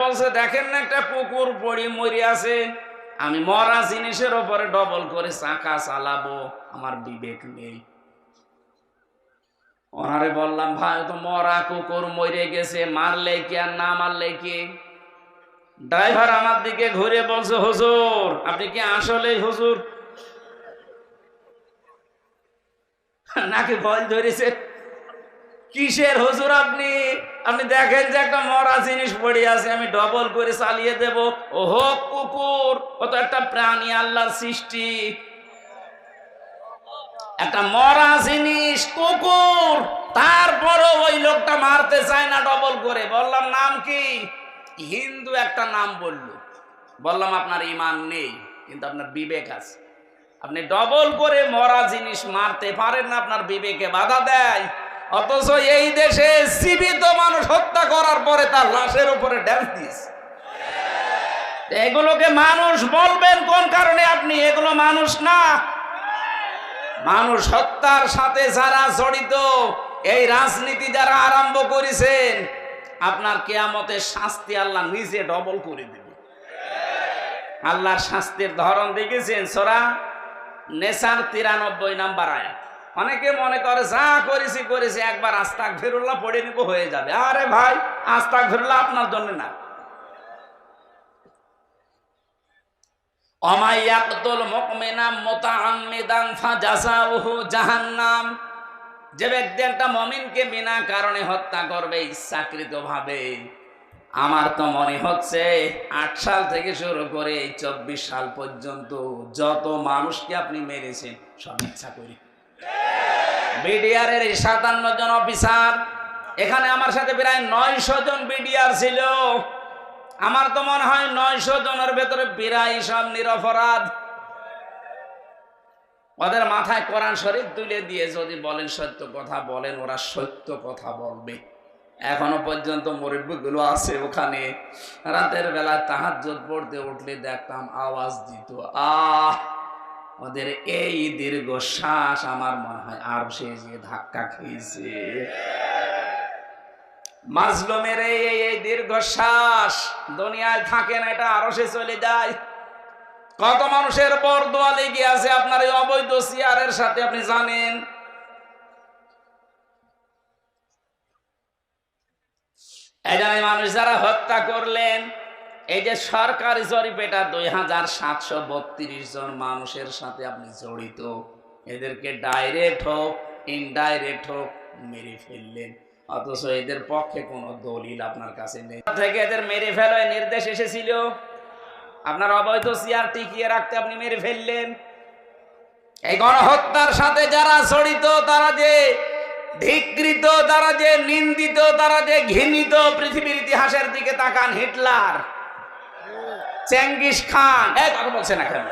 বলছে, দেখেন না একটা কুকুর পড়ি, মরি আছে। আমি মরা জিনিসের ওপরে ডবল করে চাকা চালাবো, আমার বিবেক নেই। ওনারে বললাম, ভাই তো মরা কুকুর, মরে গেছে, মারলে কি আর না মারলে কি? ড্রাইভার আমার দিকে ঘুরে বলছে, হুজুর, আপনি কি আসলে হুজুর? নাকি ভয় ধরেছে? কিসের হুজুর আপনি? আপনি দেখেন যে একটা মরা জিনিস পড়ে আছে, আমি ডবল করে চালিয়ে দেব। ও হোক কুকুর, ও তো একটা প্রাণী আল্লাহর সৃষ্টি। একটা মরা জিনিস, কুকুর, তারপরও ওই লোকটা মারতে চায় না ডবল করে। বললাম, নাম কি? হিন্দু একটা নাম বলল। বললাম, আপনার ইমান নেই, কিন্তু আপনার বিবেক আছে। আপনি ডবল করে মরা জিনিস মারতে পারেন না, আপনার বিবেকে বাধা দেয়। অথচ এই দেশে জীবিত মানুষ হত্যা করার পরে তার লাশের উপরে ড্যান্স দিয়েছে। এগুলোকে মানুষ বলবেন কোন কারণে আপনি? এগুলো মানুষ না। মানুষ হত্যার সাথে যারা জড়িত, এই রাজনীতি যারা আরম্ভ করেছেন, আপনার কেয়ামতের শাস্তি আল্লাহ নিজে ডবল করে দেবে। আল্লাহর শাস্তির ধরন দেখেছেন? সোরা নেশার তিরানব্বই নাম্বার আয়াত। অনেকে মনে করে, যা করেছি করেছি, একবার আস্তাক ফেরুল্লাহ পড়ে নিব, হয়ে যাবে। আরে ভাই আস্তাক ফেরুল্লাহ আপনার জন্য না। যে ব্যক্তি একটা মমিনকে বিনা কারণে হত্যা করবে ইচ্ছাকৃত ভাবে আমার তো মনে হচ্ছে, আট সাল থেকে শুরু করে চব্বিশ সাল পর্যন্ত যত মানুষকে আপনি মেরেছেন, সব ইচ্ছা করি। বিডিআর এর সাতান্ন জন অফিসার। এখানে আমার সাথে প্রায় নয়শো জন বিডিআর ছিল। আমার তো মনে হয় নয়শো জনের ভেতরে প্রায় সব নিরপরাধ। ওদের মাথায় কোরআন শরীফ তুলে দিয়ে যদি বলেন সত্য কথা বলেন, ওরা সত্য কথা বলবে। এখনও পর্যন্ত মুরব্বীগুলো আছে ওখানে। রাতের বেলা তাহাজ্জুদ পড়তে উঠলে দেখতাম আওয়াজ দিত, আহ! ওদের এই দীর্ঘ শ্বাস আমার মনে হয় আর সে যে ধাক্কা খেয়েছে। মাজলুমের এই এই দীর্ঘ শ্বাস দুনিয়ায় থাকে না, এটা আরও সে চলে যায়। কত মানুষের পর দোয়া লেগে আছে, আপনার এই অবৈধ সিয়ারের সাথে আপনি জানেন। এই মানুষ যারা হত্যা করলেন এই যে সরকারি জরিপেটা দুই হাজার সাতশো বত্রিশ জন মানুষের সাথে আপনি জড়িত। এদেরকে ডাইরেক্ট হোক ইনডাইরেক্ট হোক, মেরে ফেললেন। অথচ এদের পক্ষে কোনো দলিল আপনার কাছে নেই। থেকে এদের মেরে ফেলায় নির্দেশ এসেছিল। আপনার অবৈধ চেয়ার টিকিয়ে রাখতে আপনি মেরে ফেললেন। এই গণহত্যার সাথে যারা জড়িত, তারা যে ধিকৃত, তারা যে নিন্দিত, তারা যে ঘৃণিত, পৃথিবীর ইতিহাসের দিকে তাকান হিটলার। Genghis Khan. কথা বলছে না কেন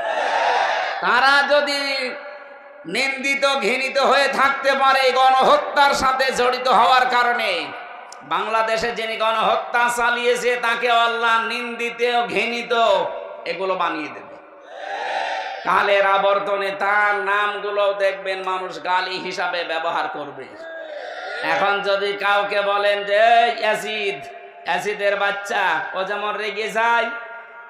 তারা যদি নিন্দিত ঘৃণিত হয়ে থাকতে পারে গণহত্যার সাথে জড়িত হওয়ার কারণে বাংলাদেশে যিনি গণহত্যা চালিয়েছে তাকে আল্লাহ নিন্দিত ঘৃণিত এগুলো বানিয়ে দেবে। কালের আবর্তনে তার নামগুলো দেখবেন মানুষ গালি হিসাবে ব্যবহার করবে। এখন যদি কাউকে বলেন যে "এই অ্যাসিড অ্যাসিডের বাচ্চা ও যেমন রেগে যায়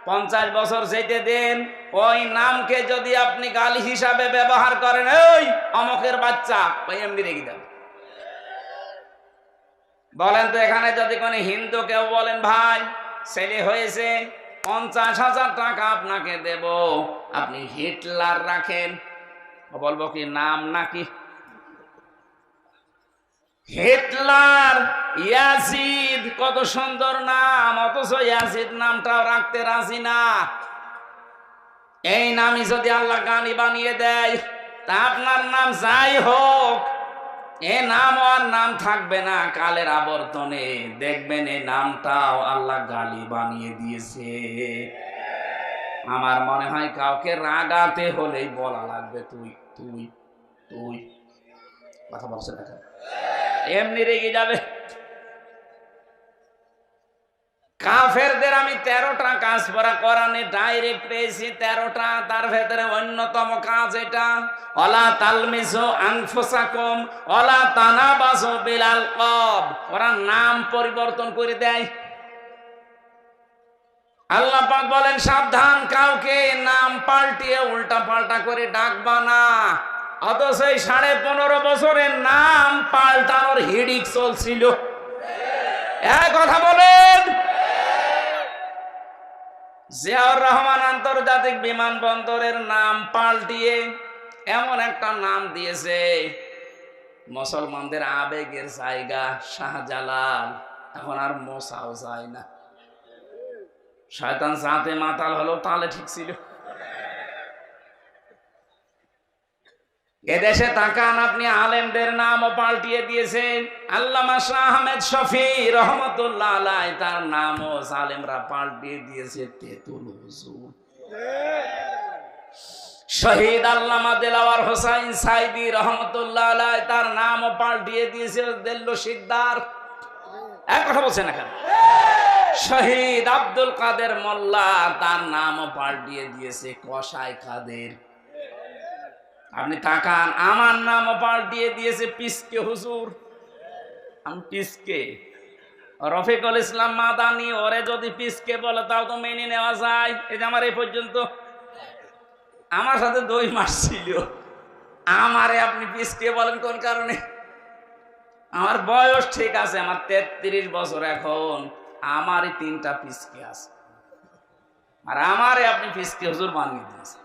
পঞ্চাশ বছর যেতে দেন, ওই নামকে যদি আপনি গালি হিসাবে ব্যবহার করেন ওই অমকের বাচ্চা, ওই এমনি রেগে যাবে বলেন তো এখানে যদি কোনো হিন্দু কেউ বলেন, ভাই, ছেলে হয়েছে, পঞ্চাশ হাজার টাকা আপনাকে দেব, আপনি হিটলার রাখেন। বলব কি, নাম নাকি হিটলার ইয়াসিদ কত সুন্দর নাম, অথচ ইয়াসিদ নামটাও রাখতে রাজি না। এই নামই যদি আল্লাহ গানি বানিয়ে দেয়, তা আপনার নাম যাই হোক, এ নাম আর নাম থাকবে না কালের আবর্তনে। দেখবেন এই নামটাও আল্লাহ গালি বানিয়ে দিয়েছে। আমার মনে হয় কাউকে রাগাতে হলেই বলা লাগবে, তুই তুই তুই। কথা বলছে দেখা এমনি রেগে যাবে। কাফেরদের আমি তেরোটা কাজ ডাইরেক্ট পেয়েছি, তেরোটা, তার ভেতরে অন্যতম কাজ এটা। অলা তালমিসো আনফোসাকম, অলা বিলাল কব। ওরা নাম পরিবর্তন করে দেয়। আল্লাহ পাক বলেন, সাবধান, কাউকে নাম পাল্টিয়ে উল্টা পাল্টা করে ডাকবা না। অথচ এই সাড়ে পনেরো বছরের নাম পাল্টানোর হিডিক চলছিল। কথা বলেন। জিয়াউর রহমান আন্তর্জাতিক বিমানবন্দরের নাম পাল্টিয়ে এমন একটা নাম দিয়েছে, মুসলমানদের আবেগের জায়গা শাহজালাল। এখন আর মোসাও যায় না। শয়তান সাথে মাতাল হলো তাহলে ঠিক ছিল। এদেশে তাকান আপনি আলেমদের নামও পাল্টিয়ে দিয়েছেন। আল্লামা শাহ আহমেদ শফি রহমতুল্লাহ আলাই তার নামও আলেমরা পাল্টিয়ে দিয়েছে। তেতুল শহীদ আল্লামা দেলাওয়ার হোসাইন সাইদি রহমতুল্লাহ আলাই তার নামও পাল্টিয়ে দিয়েছে দেল্লো সিকদার এক কথা বলছেন এখানে শহীদ আব্দুল কাদের মোল্লা তার নামও পাল্টিয়ে দিয়েছে কসাই কাদের। আপনি তাকান, আমার নামও পাল্টিয়ে দিয়েছে পিসকে হুজুর। আমি পিসকে। রফিকুল ইসলাম মাদানি, ওরে যদি পিসকে বলে তাও তো মেনে নেওয়া যায়। এই যে আমার এই পর্যন্ত আমার সাথে দুই মাস ছিল। আমারে আপনি পিসকে বলেন কোন কারণে? আমার বয়স ঠিক আছে, আমার তেত্রিশ বছর এখন। আমারই তিনটা পিসকে আছে। আর আমারে আপনি পিসকে হুজুর বানিয়ে দিয়েছেন।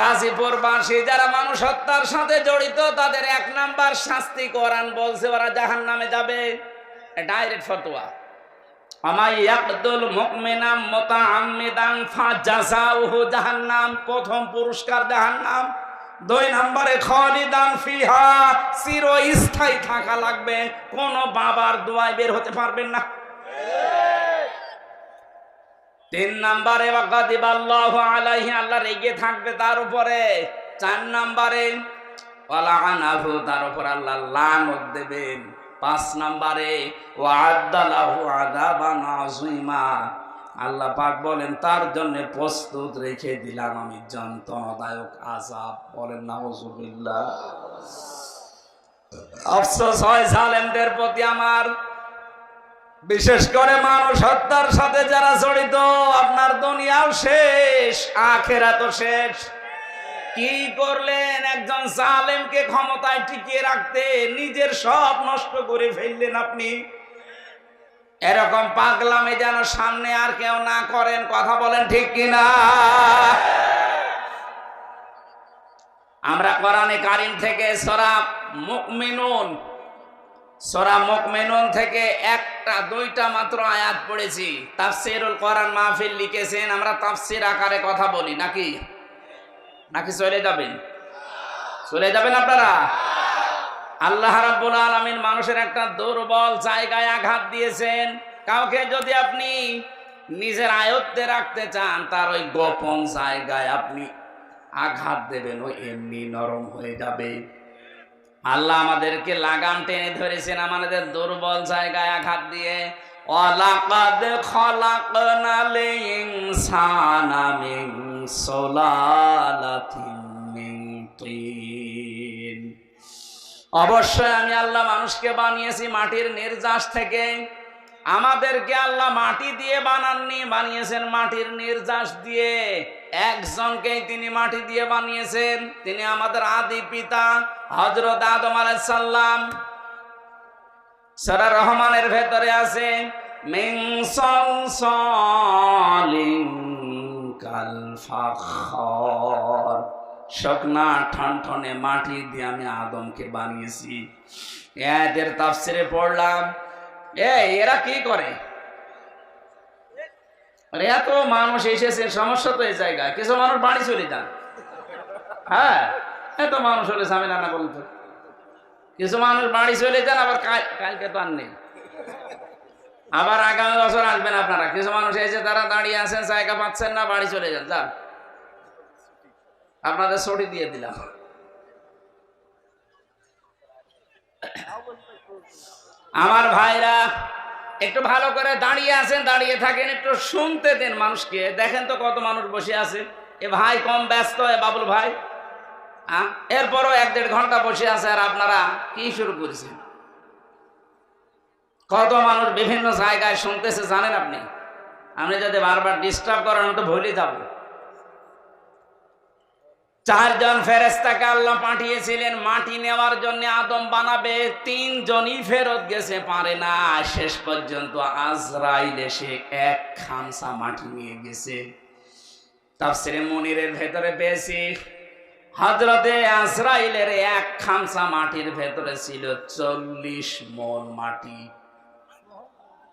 গাজীপুরবাসী যারা মানুষ হত্যার সাথে জড়িত, তাদের এক নাম্বার শাস্তি কোরআন বলছে, ওরা জাহান নামে যাবে ডাইরেক্ট ফতোয়া। জাহান্নাম, প্রথম পুরস্কার দুই ফিহা থাকা লাগবে। কোন বাবার দোয়ায় বের হতে পারবেন না। তিন নম্বরে ওয়াকাদিবাল্লাহু আলাইহি, আল্লাহ রেগে থাকবে তার উপরে। চার নম্বরে ওয়ালাআনাহু, তার উপর আল্লাহ লানত দেবেন। পাঁচ নম্বরে আযাবান আযীমা। আল্লাহ পাক বলেন, তার জন্য প্রস্তুত রেখে দিলাম আমি যন্ত্রণাদায়ক আযাব। বলেন, নাউজুবিল্লাহ। আফসোস হয় জালেমদের প্রতি আমার। বিশেষ করে মানুষ হত্যার সাথে যারা জড়িত, আপনার দুনিয়াও শেষ আখেরা তো শেষ। কি করলেন? একজন জালেমকে ক্ষমতায় টিকিয়ে রাখতে নিজের সব নষ্ট করে ফেললেন আপনি। এরকম পাগলামে যেন সামনে আর কেউ না করেন, কথা বলেন ঠিক কিনা? আমরা কোরআনে কারিম থেকে সরা মুকমিনুন সোরা মুকমিনুন থেকে একটা, দুইটা মাত্র আয়াত পড়েছি। তাফসিরুল কোরআন মাহফিল লিখেছেন, আমরা তাফসির আকারে কথা বলি, নাকি? নাকি চলে যাবেন? চলে যাবেন আপনারা? আল্লাহ রাব্বুল আলামিন মানুষের একটা দুর্বল জায়গায় আঘাত দিয়েছেন। কাউকে যদি আপনি নিজের আয়ত্তে রাখতে চান, তার ওই গোপন জায়গায় আপনি আঘাত দেবেন ওই এমনি নরম হয়ে যাবে। আল্লাহ আমাদেরকে লাগাম টেনে ধরেছেন আমাদের দুর্বল জায়গায় আঘাত দিয়ে। অবশ্যই আমি আল্লাহ মানুষকে বানিয়েছি মাটির নির্যাস থেকে। আমাদেরকে আল্লাহ মাটি দিয়ে বানাননি, বানিয়েছেন মাটির নির্যাস দিয়ে। একজনকেই তিনি মাটি দিয়ে বানিয়েছেন, তিনি আমাদের আদি পিতা হজরত আদম আলাইসাল্লাম সারা রহমানের ভেতরে আছে ঠনঠনে মাটি দিয়ে আমি আদমকে বানিয়েছি। এদের তাফসিরে পড়লাম এরা কি করে? এত মানুষ এসেছে, সমস্যা তো এই জায়গায়। কিছু মানুষ বাড়ি চলে যান। হ্যাঁ এত মানুষ হলে ঝামেলা না বলতো। কিছু মানুষ বাড়ি চলে যান, আবার কালকে তো আর নেই। আবার আগামী বছর আসবেন আপনারা। কিছু মানুষ এসে তারা দাঁড়িয়ে আছেন, জায়গা পাচ্ছেন না, বাড়ি চলে যান। যান। আপনাদের ছড়ি দিয়ে দিলাম। আমার ভাইরা, একটু ভালো করে দাঁড়িয়ে আছেন, দাঁড়িয়ে থাকেন, একটু শুনতে দেন মানুষকে। দেখেন তো কত মানুষ বসে আছে। এ ভাই কম ব্যস্ত, এ বাবুল ভাই। এরপরও এক দেড় ঘণ্টা বসে আছে, আর আপনারা কি শুরু করেছেন? কত মানুষ বিভিন্ন জায়গায় শুনতেছে, জানেন আপনি? আপনি যদি বারবার ডিস্টার্ব করেন তো ভুলে যাব। চারজন ফেরেস্তাকে আল্লাহ পাঠিয়েছিলেন, মাটি নেওয়ার জন্য আদম বানাবে, তিনজনই ফেরত গেছে, পারে না। শেষ পর্যন্ত আজরাইল এসে এক খামসা মাটি নিয়ে গেছে। তাফসিরে মনিরের ভেতরে পেয়েছি হজরতে আজরাইলের এক খামসা মাটির ভেতরে ছিল চল্লিশ মন মাটি।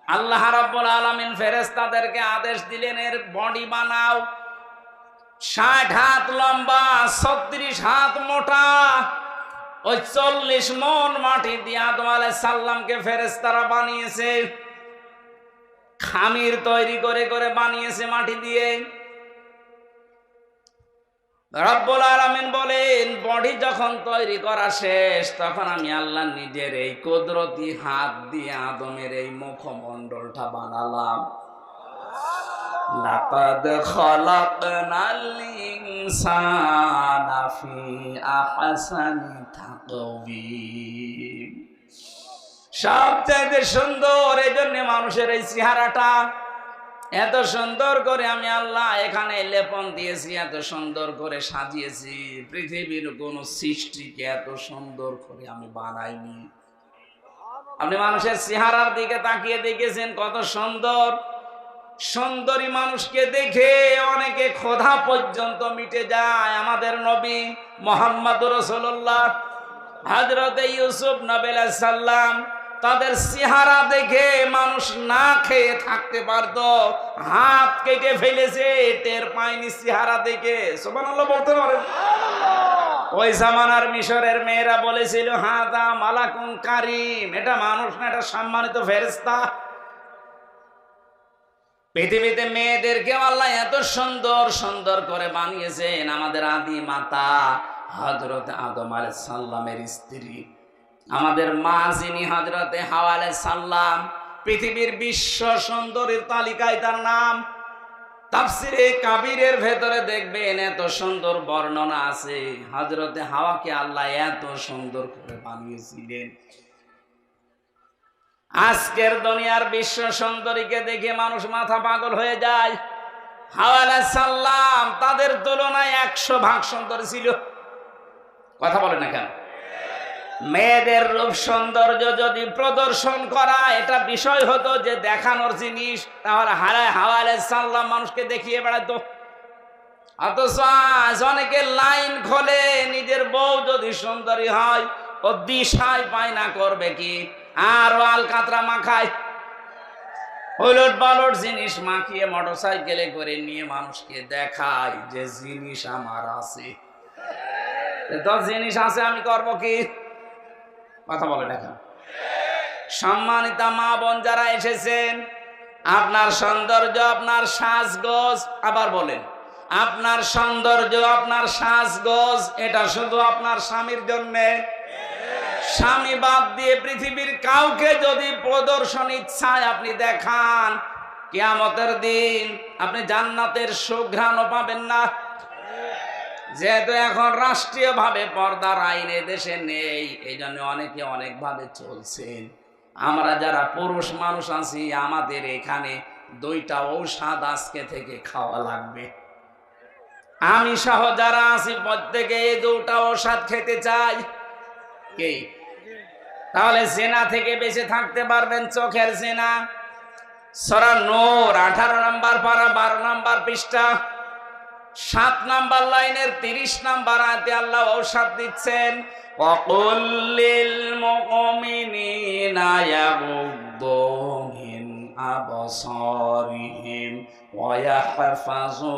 আল্লাহ রাব্বুল আলামিন ফেরেশতাদেরকে আদেশ দিলেন, এর বডি বানাও। ষাট হাত লম্বা, ছত্রিশ হাত মোটা, ওই চল্লিশ মন মাটি দিয়ে আলাই সাল্লামকে ফেরেস্তারা বানিয়েছে। খামির তৈরি করে করে বানিয়েছে মাটি দিয়ে। রব্বুল আলামিন বলেন, বডি যখন তৈরি করা শেষ, তখন আমি আল্লাহ নিজের এই কুদরতি হাত দিয়ে আদমের এই মুখমণ্ডলটা বানালাম। লাকাদ খলাকনাল ইনসানা ফি আহসানি তাকওয়িম সবচাইতে সুন্দর এই জন্য মানুষের এই চেহারাটা এত সুন্দর করে আমি আল্লাহ এখানে লেপন দিয়েছি, এত সুন্দর করে সাজিয়েছি। পৃথিবীর কোন সৃষ্টিকে এত সুন্দর করে আমি বানাইনি। আপনি মানুষের চেহারার দিকে তাকিয়ে দেখেছেন কত সুন্দর? সুন্দরী মানুষকে দেখে অনেকে ক্ষোধা পর্যন্ত মিটে যায়। আমাদের নবী মোহাম্মদ রসুল্লাহ হজরত ইউসুফ নবেল সাল্লাম তাদের চেহারা দেখে মানুষ না খেয়ে থাকতে পারত। হাত কেটে ফেলেছে টের পায়নি চেহারা দেখে। সোমান বলতে পারেন। ওই জামানার মিশরের মেয়েরা বলেছিল হাদা মালাকুন কারিম। এটা মানুষ না এটা সম্মানিত ফেরেস্তা পৃথিবীতে মেয়েদেরকে আল্লাহ এত সুন্দর সুন্দর করে বানিয়েছেন আমাদের আদি মাতা হজরত আদম আলাই সাল্লামের স্ত্রী। আমাদের মা যিনি হজরতে হাওয়ালে সাল্লাম পৃথিবীর বিশ্ব সুন্দরীর তালিকায় তার নাম। তাফসিরে কাবিরের ভেতরে দেখবেন এত সুন্দর বর্ণনা আছে। হজরতে হাওয়াকে আল্লাহ এত সুন্দর করে বানিয়েছিলেন। আজকের দুনিয়ার বিশ্ব সুন্দরীকে দেখে মানুষ মাথা পাগল হয়ে যায়। হাওয়ালা সাল্লাম তাদের তুলনায় একশো ভাগ সুন্দর ছিল। কথা বলে না কেন? মেয়েদের রূপ সৌন্দর্য যদি প্রদর্শন করা, এটা বিষয় হতো যে দেখানোর জিনিস, তাহলে হারায় হাওয়ালে সাল্লাম মানুষকে দেখিয়ে বেড়াতো অথচ আজ অনেকে লাইন খোলে, নিজের বউ যদি সুন্দরী হয়, ও দিশায় পায় না করবে কি? আর আল কাতরা মাখায়। হলুদ বালট জিনিস মাখিয়ে মোটর সাইকেলে করে নিয়ে মানুষকে দেখায় যে জিনিস আমার আছে। জিনিস আছে, আমি করব কি? কথা বলে দেখা সম্মানিতা মা বোন যারা এসেছেন, আপনার সৌন্দর্য, আপনার সাজগোজ, আবার বলেন, আপনার সৌন্দর্য, আপনার সাজগোজ, এটা শুধু আপনার স্বামীর জন্যে স্বামী বাদ দিয়ে পৃথিবীর কাউকে যদি প্রদর্শন ইচ্ছায় আপনি দেখান, কিয়ামতের দিন আপনি জান্নাতের সুঘ্রাণও পাবেন না। যেহেতু এখন রাষ্ট্রীয় ভাবে পর্দার আইনে দেশে নেই এই জন্য অনেকে অনেকভাবে চলছেন। আমরা যারা পুরুষ মানুষ আছি, আমাদের এখানে দুইটা ঔষধ আজকে থেকে খাওয়া লাগবে। আমি সহ যারা আছি, প্রত্যেকে এই দুটা ঔষধ খেতে চাই। কে? তাহলে সেনা থেকে বেঁচে থাকতে পারবেন চোখের সেনা সরা নোর, আঠারো নাম্বার পারা, বারো নাম্বার পৃষ্ঠা। সাত নাম্বার লাইনের তিরিশ নাম্বার আয়তে আল্লাহ ঔষধ দিচ্ছেন অকুল্লিল মুমিনিনা ইয়াগুদ্দু মিন আবসারিহিম ওয়া ইয়াহফাযু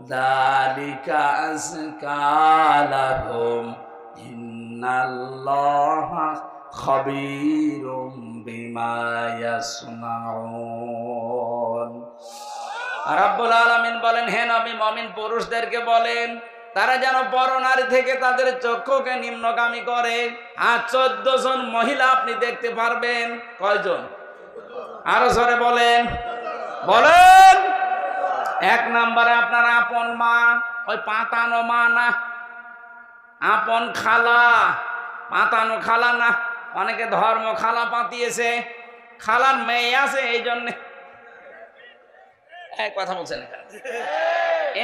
যালিকা আযকা লাহুম ইন্নাল্লাহা খাবীরুম বিমা ইয়াসনাউন রাব্বুল আলামিন বলেন, হে নবী, মমিন পুরুষদেরকে বলেন, তারা যেন পরনারী থেকে তাদের চক্ষুকে নিম্নগামী করে। আর চোদ্দ জন মহিলা আপনি দেখতে পারবেন। কয়জন? আরও সরে বলেন। বলেন। এক নম্বরে আপনার আপন মা, ওই পাতানো মা না, আপন খালা, পাতানো খালা না, অনেকে ধর্ম খালা পাতিয়েছে, খালার মেয়ে আছে এই জন্যে। কথা বলছেন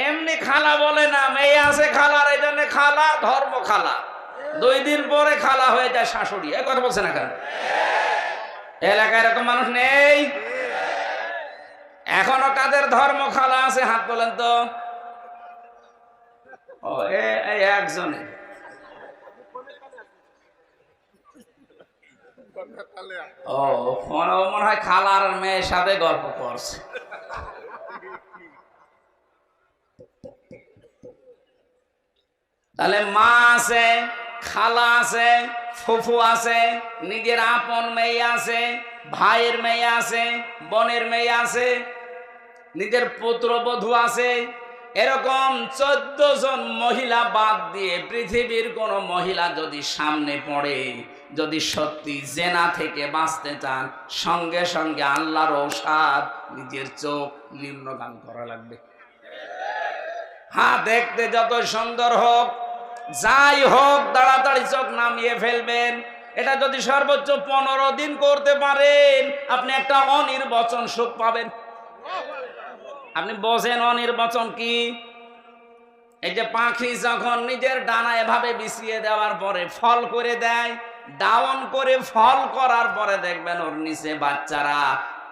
এমনি খালা বলে না, মেয়ে আছে খালার এই জন্য খালা, ধর্ম খালা। দুই দিন পরে খালা হয়ে যায় শাশুড়ি, এই কথা বলছেন এখানে এলাকায় এরকম মানুষ নেই। এখনও কাদের ধর্ম খালা আছে? হাত বলেন তো। ও, এ- এই একজনের ও ও মনে হয় খালার মেয়ের সাথে গল্প করছে। তাহলে মা আছে, খালা আছে, ফুফু আছে, নিজের আপন মেয়ে আছে, ভাইয়ের মেয়ে আছে, বোনের মেয়ে আছে নিজের পুত্রবধূ আছে। এরকম চোদ্দ জন মহিলা বাদ দিয়ে পৃথিবীর কোন মহিলা যদি সামনে পড়ে, যদি সত্যি জেনা থেকে বাঁচতে চান, সঙ্গে সঙ্গে আল্লাহর ঔষাদ নিজের চোখ নিম্নগান করা লাগবে। হ্যাঁ দেখতে যত সুন্দর হোক, যাই হোক তাড়াতাড়ি চোখ নামিয়ে ফেলবেন। এটা যদি সর্বোচ্চ পনেরো দিন করতে পারেন, আপনি একটা অনির্বচন সুখ পাবেন। আপনি বোঝেন অনির্বচন কি? এই যে পাখি যখন নিজের ডানা এভাবে বিছিয়ে দেওয়ার পরে ফল করে দেয় ডাউন করে ফল করার পরে দেখবেন ওর নিচে বাচ্চারা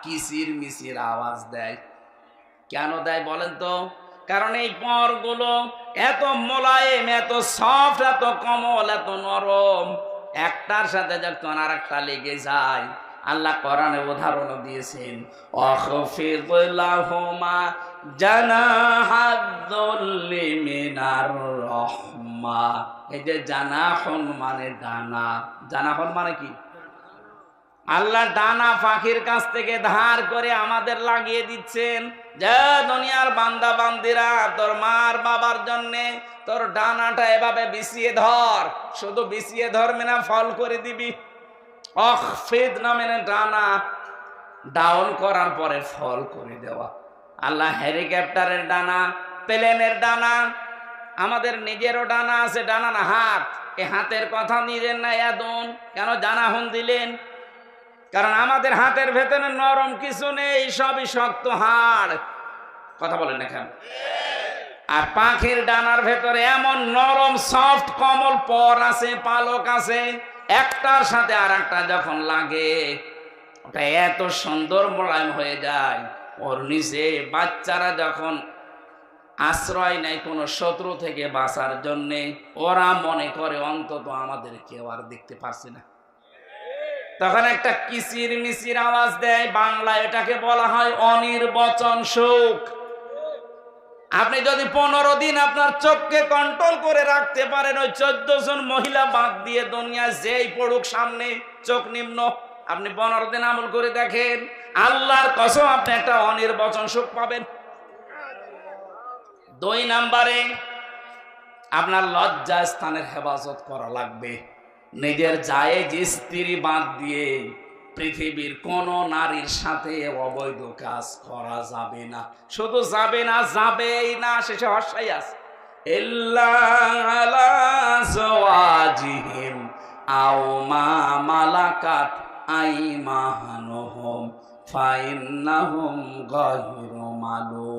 কিসির মিসির আওয়াজ দেয়। কেন দেয় বলেন তো? কারণ এই পরগুলো এত মোলায়েম, এত সফট, এত কমল, এত নরম। একটার সাথে যখন আর একটা লেগে যায় আল্লাহ কোরআনে উদাহরণ দিয়েছেন অখফিদ লাহুমা জানাহাদ্দুল্লি মিনার রহমা এই যে জানাহন মানে ডানা জানাহন মানে কি? আল্লাহ ডানা পাখির কাছ থেকে ধার করে আমাদের লাগিয়ে দিচ্ছেন, যা দুনিয়ার বান্দা বান্দিরা তোর মার বাবার জন্যে তোর ডানাটা এভাবে বিছিয়ে ধর, শুধু বিছিয়ে ধরবে না, ফল করে দিবি। অখফিদ নামের ডানা। ডাউন করার পরে ফল করে দেওয়া। আল্লাহ হেলিকপ্টারের ডানা, প্লেনের ডানা, আমাদের নিজেরও ডানা আছে, ডানা না হাত। এ হাতের কথা নিলেন না এদন কেন জানা হন দিলেন? কারণ আমাদের হাতের ভেতরে নরম কিছু নেই, সবই শক্ত হাড়। কথা বলেন এখন আর পাখির ডানার ভেতরে এমন নরম, সফট কমল পর আছে, পালক আছে। একটার সাথে আর একটা যখন লাগে, ওটা এত সুন্দর মোলায়েম হয়ে যায়। ওর নিচে বাচ্চারা যখন আশ্রয় নেয় কোনো শত্রু থেকে বাঁচার জন্যে, ওরা মনে করে অন্তত আমাদের কেউ আর দেখতে পারছে না। তখন একটা কিচির মিচির আওয়াজ দেয়, বাংলায় এটাকে বলা হয় অনির্বচন সুখ। আপনি যদি পনেরো দিন আপনার চোখকে কন্ট্রোল করে রাখতে পারেন, ওই চোদ্দ জন মহিলা বাদ দিয়ে দুনিয়া যেই পড়ুক সামনে চোখ নিম্ন। আপনি পনেরো দিন আমল করে দেখেন, আল্লাহর কসম আপনি একটা অনির্বচন সুখ পাবেন। দুই নাম্বারে, আপনার লজ্জা স্থানের হেফাজত করা লাগবে। নিজের জায়েজ স্ত্রী বাদ দিয়ে পৃথিবীর কোন নারীর সাথে অবৈধ কাজ করা যাবে না। শুধু যাবে না, যাবেই না, শেষে অসাই আছে। আও মা মালাকাত আইমানুহুম, ফাইন্নাহুম গায়রু মালুম।